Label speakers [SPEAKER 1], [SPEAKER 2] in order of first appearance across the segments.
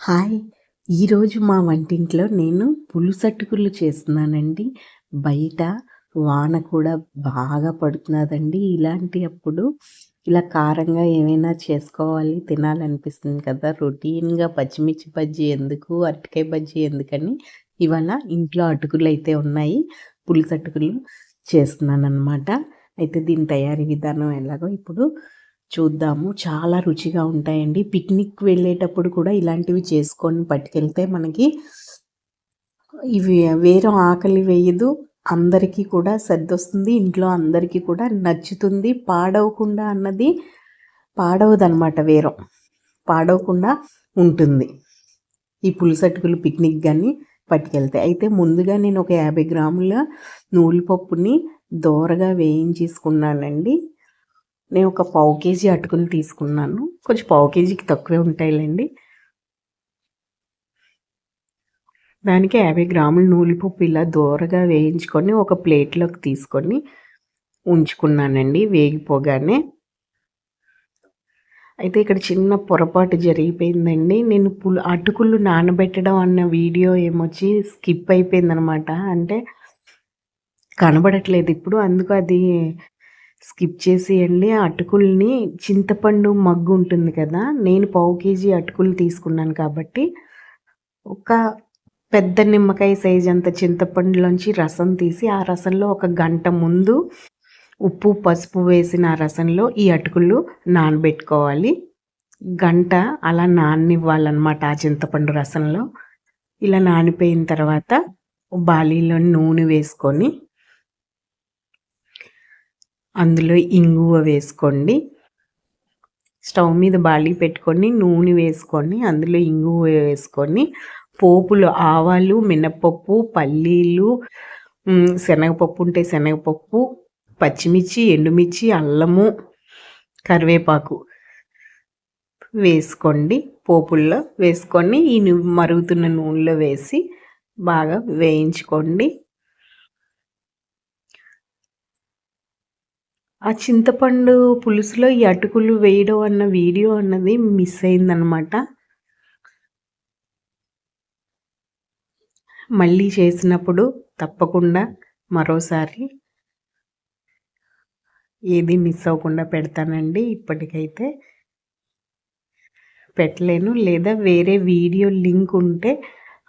[SPEAKER 1] Hi. ఈరోజు మా వంటింట్లో నేను పులుసట్టుకులు చేస్తున్నానండి. బయట వాన కూడా బాగా పడుతున్నదండి ఇలాంటి అప్పుడు. ఇలా కారంగా ఏమైనా చేసుకోవాలి తినాలనిపిస్తుంది కదా. రొటీన్గా పచ్చిమిర్చి బజ్జీ ఎందుకు అరటికాయ బజ్జీ ఎందుకని ఇవాళ ఇంట్లో అటుకులు అయితే ఉన్నాయి. పులుసటుకులు చేస్తున్నాను అనమాట అయితే దీని తయారీ విధానం ఎలాగో ఇప్పుడు చూద్దాము. చాలా రుచిగా ఉంటాయండి. పిక్నిక్ వెళ్ళేటప్పుడు కూడా ఇలాంటివి చేసుకొని పట్టుకెళ్తే మనకి ఇవి వేరే ఆకలి వేయదు. అందరికీ కూడా సర్దొస్తుంది. ఇంట్లో అందరికీ కూడా నచ్చుతుంది. పాడవకుండా అన్నది పాడవదనమాట వేరం. పాడవకుండా ఉంటుంది. ఈ పులిసటుకులు పిక్నిక్ కానీ పట్టుకెళ్తాయి అయితే ముందుగా నేను ఒక యాభై గ్రాముల నూలుపప్పుని దోరగా వేయించేసుకున్నానండి. నేను ఒక పావు కేజీ అటుకులు తీసుకున్నాను. కొంచెం పావు కేజీకి తక్కువే ఉంటాయిలేండి. దానికి యాభై గ్రాముల నూలిపప్పు ఇలా దూరగా వేయించుకొని ఒక ప్లేట్లోకి తీసుకొని ఉంచుకున్నానండి. వేగిపోగానే అయితే ఇక్కడ చిన్న పొరపాటు జరిగిపోయిందండి. నేను పులు అటుకులు నానబెట్టడం అన్న వీడియో ఏమొచ్చి స్కిప్ అయిపోయిందనమాట. అంటే కనబడట్లేదు ఇప్పుడు. అందుకు అది స్కిప్ చేసేయండి. అటుకుల్ని చింతపండు మగ్గు ఉంటుంది కదా నేను పావు కేజీ అటుకులు తీసుకున్నాను కాబట్టి ఒక పెద్ద నిమ్మకాయ సైజ్ అంత చింతపండులోంచి రసం తీసి ఆ రసంలో ఒక గంట ముందు ఉప్పు పసుపు వేసిన ఆ రసంలో ఈ అటుకులు నానబెట్టుకోవాలి. గంట అలా నాననివ్వాలన్నమాట ఆ చింతపండు రసంలో. ఇలా నానిపోయిన తర్వాత బాలీలో నూనె వేసుకొని అందులో ఇంగువ వేసుకోండి. స్టవ్ మీద బాలి పెట్టుకొని నూనె వేసుకొని అందులో ఇంగువ వేసుకొని పోపులు ఆవాలు మినపప్పు పల్లీలు శనగపప్పు ఉంటే శనగపప్పు పచ్చిమిర్చి ఎండుమిర్చి అల్లము కరివేపాకు వేసుకోండి. పోపుల్లో వేసుకొని ఈ మరుగుతున్న నూనెలో వేసి బాగా వేయించుకోండి. ఆ చింతపండు పులుసులో ఈ అటుకులు వేయడం అన్న వీడియో అన్నది మిస్ అయిందనమాట మళ్ళీ చేసినప్పుడు తప్పకుండా మరోసారి ఏది మిస్ అవ్వకుండా పెడతానండి ఇప్పటికైతే. పెట్టలేను లేదా వేరే వీడియో లింక్ ఉంటే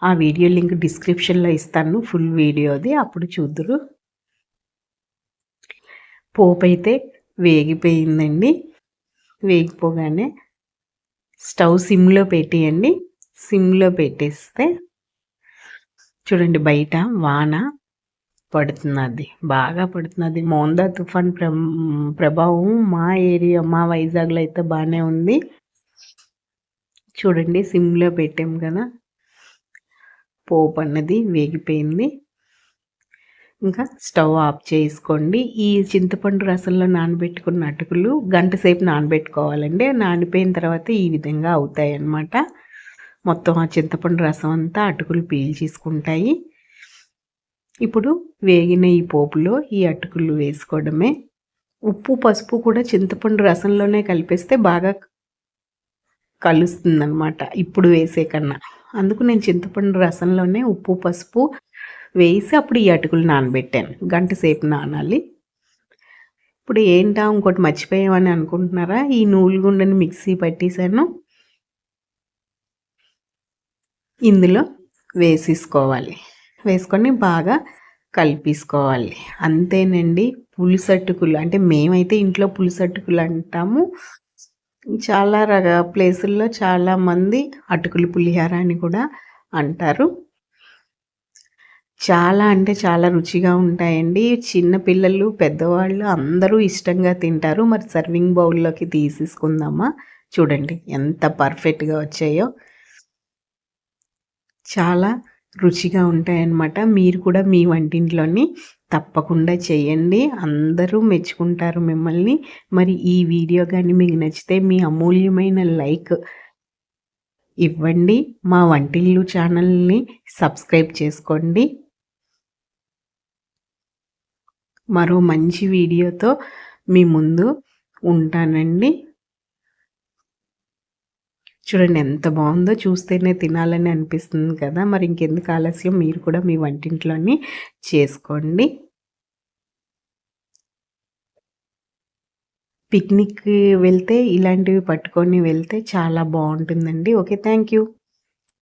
[SPEAKER 1] ఆ వీడియో లింక్ డిస్క్రిప్షన్లో ఇస్తాను ఫుల్ వీడియోది. అప్పుడు చూద్దరు. పోపు అయితే వేగిపోయిందండి. వేగిపోగానే స్టవ్ సిమ్లో పెట్టేయండి. సిమ్లో పెట్టేస్తే చూడండి బయట వాన పడుతున్నది. బాగా పడుతున్నది. మోందా తుఫాన్ ప్రభావం మా ఏరియా మా వైజాగ్లో అయితే బాగానే ఉంది. చూడండి సిమ్లో పెట్టాం కదా. పోపు అన్నది వేగిపోయింది. ఇంకా స్టవ్ ఆఫ్ చేసుకోండి. ఈ చింతపండు రసంలో నానబెట్టుకున్న అటుకులు గంట సేపు నానబెట్టుకోవాలండి. నానిపోయిన తర్వాత ఈ విధంగా అవుతాయి అన్నమాట మొత్తం ఆ చింతపండు రసం అంతా అటుకులు పీల్చేసుకుంటాయి. ఇప్పుడు వేగిన ఈ పోపులో ఈ అటుకులు వేసుకోవడమే. ఉప్పు పసుపు కూడా చింతపండు రసంలోనే కలిపేస్తే బాగా కలుస్తుందన్నమాట. ఇప్పుడు వేసే కన్నా. అందుకు నేను చింతపండు రసంలోనే ఉప్పు పసుపు వేసి అప్పుడు ఈ అటుకులు నానబెట్టాను. గంట సేపు నానాలి. ఇప్పుడు ఏంటా ఇంకోటి మర్చిపోయామని అనుకుంటున్నారా? ఈ నూలుగుండని మిక్సీ పట్టేసాను ఇందులో వేసేసుకోవాలి. వేసుకొని బాగా కలిపేసుకోవాలి. అంతేనండి. పులుసట్టుకులు అంటే మేమైతే ఇంట్లో పులుసట్టుకులు అంటాము. చాలా రక ప్లేసుల్లో చాలామంది అటుకులు పులిహార అని కూడా అంటారు. చాలా అంటే చాలా రుచిగా ఉంటాయండి. చిన్న పిల్లలు పెద్దవాళ్ళు అందరూ ఇష్టంగా తింటారు. మరి సర్వింగ్ బౌల్లోకి తీసేసుకుందామా? చూడండి ఎంత పర్ఫెక్ట్గా వచ్చాయో. చాలా రుచిగా ఉంటాయన్నమాట. మీరు కూడా మీ వంటింట్లోని తప్పకుండా చేయండి. అందరూ మెచ్చుకుంటారు మిమ్మల్ని. మరి ఈ వీడియో కానీ మీకు నచ్చితే మీ అమూల్యమైన లైక్ ఇవ్వండి. మా వంటిల్లు ఛానల్ని సబ్స్క్రైబ్ చేసుకోండి. మరో మంచి వీడియోతో మీ ముందు ఉంటానండి. చూడండి ఎంత బాగుందో చూస్తేనే తినాలని అనిపిస్తుంది కదా. మరి ఇంకెందుకు ఆలస్యం? మీరు కూడా మీ వంటింట్లోని చేసుకోండి. పిక్నిక్ వెళ్తే ఇలాంటివి పట్టుకొని వెళ్తే చాలా బాగుంటుందండి. Okay thank you.